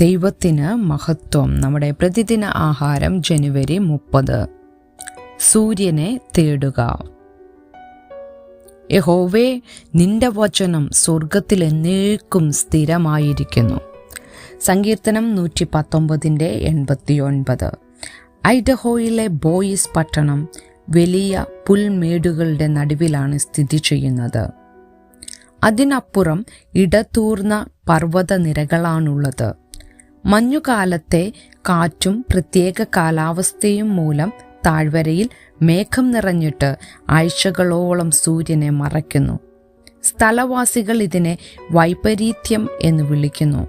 ദൈവത്തിന് മഹത്വം. നമ്മുടെ പ്രതിദിന ആഹാരം ജനുവരി മുപ്പത്. സൂര്യനെ തേടുക. യഹോവേ നിന്റെ വചനം സ്വർഗത്തിൽ എന്നേക്കും സ്ഥിരമായിരിക്കുന്നു. സങ്കീർത്തനം നൂറ്റി പത്തൊമ്പതിന്റെ എൺപത്തിയൊൻപത്. ഐഡഹോയിലെ ബോയിസ് പട്ടണം വലിയ പുൽമേടുകളുടെ നടുവിലാണ് സ്ഥിതി ചെയ്യുന്നത്. അതിനപ്പുറം ഇടതൂർന്ന പർവത നിരകളാണുള്ളത് മഞ്ഞുകാലത്തെ കാറ്റും പ്രത്യേക കാലാവസ്ഥയും മൂലം താഴ്വരയിൽ മേഘം നിറഞ്ഞിട്ട് ആഴ്ചകളോളം സൂര്യനെ മറയ്ക്കുന്നു. സ്ഥലവാസികൾ ഇതിനെ വൈപരീത്യം എന്ന് വിളിക്കുന്നു.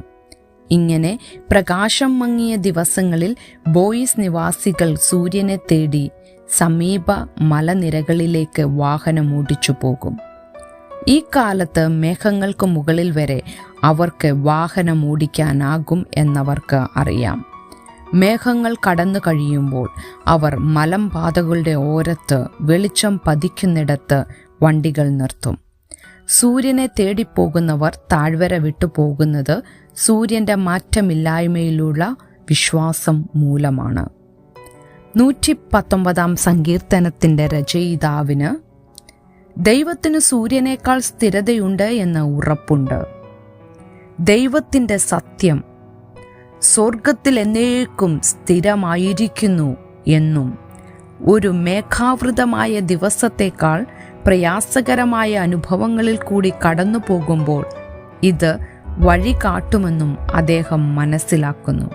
ഇങ്ങനെ പ്രകാശം മങ്ങിയ ദിവസങ്ങളിൽ ബോയിസ് നിവാസികൾ സൂര്യനെ തേടി സമീപ മലനിരകളിലേക്ക് വാഹനം ഓടിച്ചു പോകും ഈ കാലത്ത് മേഘങ്ങൾക്ക് മുകളിൽ വരെ അവർക്ക് വാഹനം ഓടിക്കാനാകും എന്നവർക്ക് അറിയാം. മേഘങ്ങൾ കടന്നു കഴിയുമ്പോൾ അവർ മലമ്പാതകളുടെ ഓരത്ത് വെളിച്ചം പതിക്കുന്നിടത്ത് വണ്ടികൾ നിർത്തും. സൂര്യനെ തേടിപ്പോകുന്നവർ താഴ്വര വിട്ടുപോകുന്നത് സൂര്യന്റെ മാറ്റമില്ലായ്മയിലുള്ള വിശ്വാസം മൂലമാണ്. നൂറ്റി പത്തൊമ്പതാം സങ്കീർത്തനത്തിന്റെ രചയിതാവിന് ദൈവത്തിന് സൂര്യനേക്കാൾ സ്ഥിരതയുണ്ട് എന്ന ഉറപ്പുണ്ട്. ദൈവത്തിന്റെ സത്യം സ്വർഗത്തിൽ എന്നേക്കും സ്ഥിരമായിരിക്കുന്നു എന്നും ഒരു മേഘാവൃതമായ ദിവസത്തേക്കാൾ പ്രയാസകരമായ അനുഭവങ്ങളിൽ കൂടി കടന്നു പോകുമ്പോൾ ഇത് വഴി കാട്ടുമെന്നും അദ്ദേഹം മനസ്സിലാക്കുന്നു.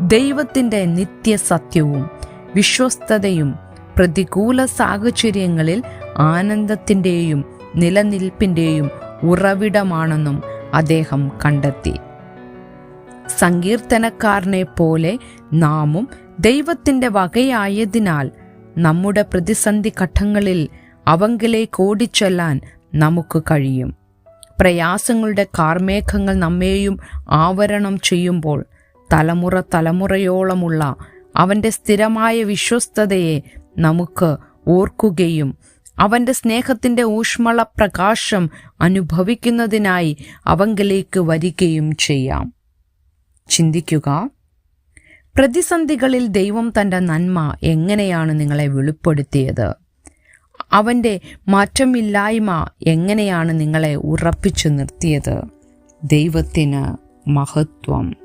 ദൈവത്തിന്റെ നിത്യസത്യവും വിശ്വസ്തതയും പ്രതികൂല സാഹചര്യങ്ങളിൽ ആനന്ദത്തിന്റെയും നിലനിൽപ്പിന്റെയും ഉറവിടമാണെന്നും അദ്ദേഹം കണ്ടെത്തി. സങ്കീർത്തനക്കാരനെ പോലെ നാമും ദൈവത്തിന്റെ വകയായതിനാൽ നമ്മുടെ പ്രതിസന്ധി ഘട്ടങ്ങളിൽ അവങ്കിലേക്ക് ഓടിച്ചെല്ലാൻ നമുക്ക് കഴിയും. പ്രയാസങ്ങളുടെ കാർമേഘങ്ങൾ നമ്മെയും ആവരണം ചെയ്യുമ്പോൾ തലമുറ തലമുറയോളമുള്ള അവന്റെ സ്ഥിരമായ വിശ്വസ്തതയെ നമുക്ക് ഓർക്കുകയും അവന്റെ സ്നേഹത്തിന്റെ ഊഷ്മള പ്രകാശം അനുഭവിക്കുന്നതിനായി അവങ്കിലേക്ക് വരികയും ചെയ്യാം. ചിന്തിക്കുക പ്രതിസന്ധികളിൽ ദൈവം തന്റെ നന്മ എങ്ങനെയാണ് നിങ്ങളെ വെളിപ്പെടുത്തിയത്? അവന്റെ മാറ്റമില്ലായ്മ എങ്ങനെയാണ് നിങ്ങളെ ഉറപ്പിച്ചു നിർത്തിയത്? ദൈവത്തിന് മഹത്വം.